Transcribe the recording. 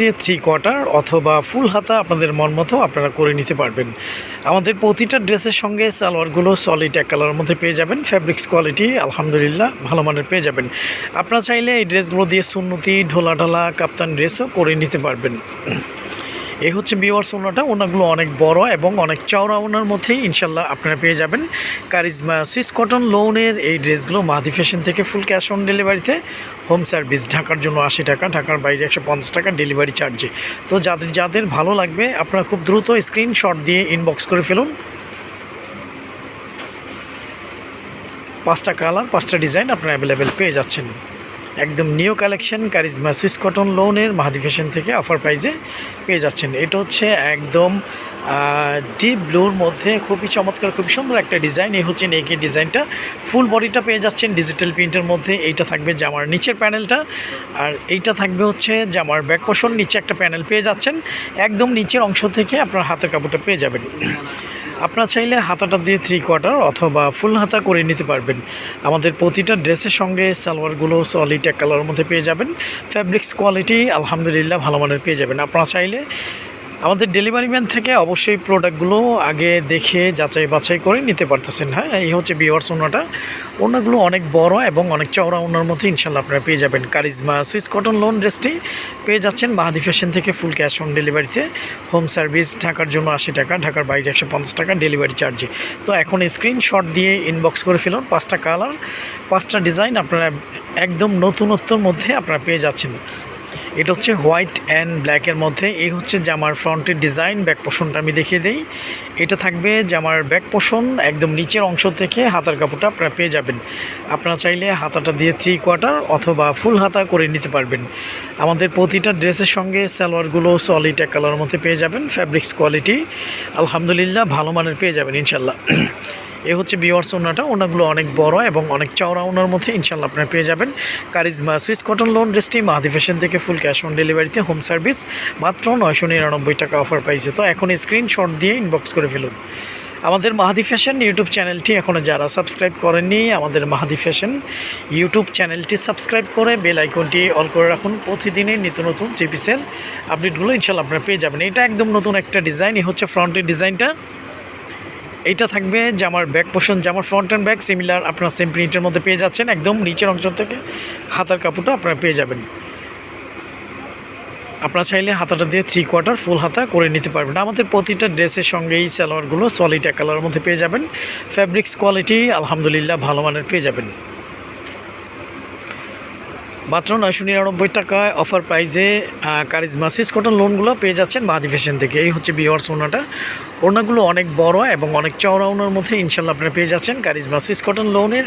দিয়ে three quarter অথবা ফুল হাতা আপনাদের মন মতো আপনারা করে নিতে পারবেন। আমাদের প্রতিটা ড্রেসের সঙ্গে সালোয়ারগুলো সলিড এক কালারের মধ্যে পেয়ে যাবেন। ফ্যাব্রিক্স কোয়ালিটি আলহামদুলিল্লাহ ভালো মানের পেয়ে যাবেন। আপনারা চাইলে এই ড্রেসগুলো দিয়ে সুন্নতি ঢোলা ঢালা কাপ্তান ড্রেসও করে নিতে পারবেন। এই হচ্ছে বিওয়ার্স ওনাটা। ওনাগুলো অনেক বড় এবং অনেক চওড়া ওনার মধ্যেই ইনশাল্লাহ আপনারা পেয়ে যাবেন। কারিজমা সুইস কটন লোনের এই ড্রেসগুলো মাহাদি ফ্যাশন থেকে ফুল ক্যাশ অন ডেলিভারিতে। হোম সার্ভিস ঢাকার জন্য আশি টাকা, ঢাকার বাইরে একশো পঞ্চাশ টাকা ডেলিভারি চার্জে। তো যাদের যাদের ভালো লাগবে, আপনারা খুব দ্রুত স্ক্রিনশট দিয়ে ইনবক্স করে ফেলুন। পাঁচটা কালার, পাঁচটা ডিজাইন আপনারা অ্যাভেলেবেল পেয়ে যাচ্ছেন। একদম new collection charisma Swiss cotton লোনের মাহাদি ফ্যাশন থেকে অফার প্রাইজে পেয়ে যাচ্ছেন। এটা হচ্ছে একদম ডিপ ব্লুর মধ্যে খুবই চমৎকার, খুবই সুন্দর একটা ডিজাইন এই হচ্ছে নেকের ডিজাইনটা ফুল বডিটা পেয়ে যাচ্ছেন ডিজিটাল প্রিন্টের মধ্যে। এইটা থাকবে জামার নিচের প্যানেলটা আর এইটা থাকবে হচ্ছে জামার ব্যাক পোষণ নিচে একটা প্যানেল পেয়ে যাচ্ছেন। একদম নিচের অংশ থেকে আপনার হাতের কাপড়টা পেয়ে যাবেন। আপনারা চাইলে হাতাটা দিয়ে থ্রি কোয়ার্টার অথবা ফুল হাতা করে নিতে পারবেন। আমাদের প্রতিটা ড্রেসের সঙ্গে সালোয়ারগুলো সলিড এক কালারের মধ্যে পেয়ে যাবেন। ফ্যাব্রিক্স কোয়ালিটি আলহামদুলিল্লাহ ভালো মানের পেয়ে যাবেন। আপনারা চাইলে আমাদের ডেলিভারি ম্যান থেকে অবশ্যই প্রোডাক্টগুলো আগে দেখে যাচাই বাছাই করে নিতে পারতেছেন হ্যাঁ? এই হচ্ছে বিওয়ার্স ওনাটা। ওনাগুলো অনেক বড় এবং অনেক চওড়া ওনার মধ্যে ইনশাল্লাহ আপনারা পেয়ে যাবেন। কারিজমা সুইস কটন লোন ড্রেসটি পেয়ে যাচ্ছেন মাহাদি ফ্যাশন থেকে ফুল ক্যাশ অন ডেলিভারিতে হোম সার্ভিস ঢাকার জন্য আশি টাকা, ঢাকার বাইরে একশো পঞ্চাশ টাকা ডেলিভারি চার্জে তো এখন স্ক্রিনশট দিয়ে ইনবক্স করে ফেলুন, পাঁচটা কালার পাঁচটা ডিজাইন আপনারা একদম নতুনত্বর মধ্যে আপনারা পেয়ে যাচ্ছেন। এটা হচ্ছে হোয়াইট অ্যান্ড ব্ল্যাকের মধ্যে। এই হচ্ছে জামার ফ্রন্টের ডিজাইন, ব্যাক পোষণটা আমি দেখিয়ে দিই। এটা থাকবে জামার ব্যাক পোষণ, একদম নিচের অংশ থেকে হাতার কাপড়টা আপনারা পেয়ে যাবেন। আপনারা চাইলে হাতাটা দিয়ে থ্রি কোয়ার্টার অথবা ফুল হাতা করে নিতে পারবেন। আমাদের প্রতিটা ড্রেসের সঙ্গে সালোয়ারগুলো সলিড এক কালারের মধ্যে পেয়ে যাবেন ফ্যাব্রিক্স কোয়ালিটি আলহামদুলিল্লাহ, ভালো মানের পেয়ে যাবেন ইনশাল্লাহ এ হচ্ছে বিওয়ার্স ওনাটা। ওনাগুলো অনেক বড় এবং অনেক চওড়া ওনার মধ্যে ইনশাল্লাহ আপনারা পেয়ে যাবেন। কারিজমা সুইস কটন লোন ড্রেসটি মাহাদি ফ্যাশন থেকে ফুল ক্যাশ অন ডেলিভারিতে হোম সার্ভিস মাত্র নয়শো নিরানব্বই টাকা অফার পাইছে। তো এখন স্ক্রিনশট দিয়ে ইনবক্স করে ফেলুন। আমাদের মাহাদি ফ্যাশন ইউটিউব চ্যানেলটি এখনও যারা সাবস্ক্রাইব করেননি, আমাদের মাহাদি ফ্যাশন ইউটিউব চ্যানেলটি সাবস্ক্রাইব করে বেল আইকনটি অল করে রাখুন। প্রতিদিনের নিত্য নতুন জিপিসের আপডেটগুলো ইনশাল্লাহ আপনারা পেয়ে যাবেন। এটা একদম নতুন একটা ডিজাইন হচ্ছে ফ্রন্টের ডিজাইনটা এইটা থাকবে জামার ব্যাক পোষণ জামার ফ্রন্ট অ্যান্ড ব্যাক সিমিলার আপনার সেম প্রিন্টের মধ্যে পেয়ে যাচ্ছেন, একদম নিচের অংশ থেকে হাতার কাপড়টা আপনারা পেয়ে যাবেন। আপনারা চাইলে হাতাটা দিয়ে থ্রি কোয়ার্টার ফুল হাতা করে নিতে পারবেন। আমাদের প্রতিটা ড্রেসের সঙ্গেই সালোয়ারগুলো সলিড এক কালারের মধ্যে পেয়ে যাবেন। ফ্যাব্রিক্স কোয়ালিটি আলহামদুলিল্লাহ, ভালো মানের পেয়ে যাবেন। মাত্র নয়শো নিরানব্বই টাকায় অফার প্রাইজে কারিজমা সিস কটন লোনগুলো পেয়ে যাচ্ছেন মাহাদি ফ্যাশন থেকে। এই হচ্ছে বিওয়ার্স ওনাটা ওনাগুলো অনেক বড় এবং অনেক চওড়া ওনার মধ্যে ইনশাল্লাহ আপনারা পেয়ে যাচ্ছেন কারিজমা সিস কটন লোনের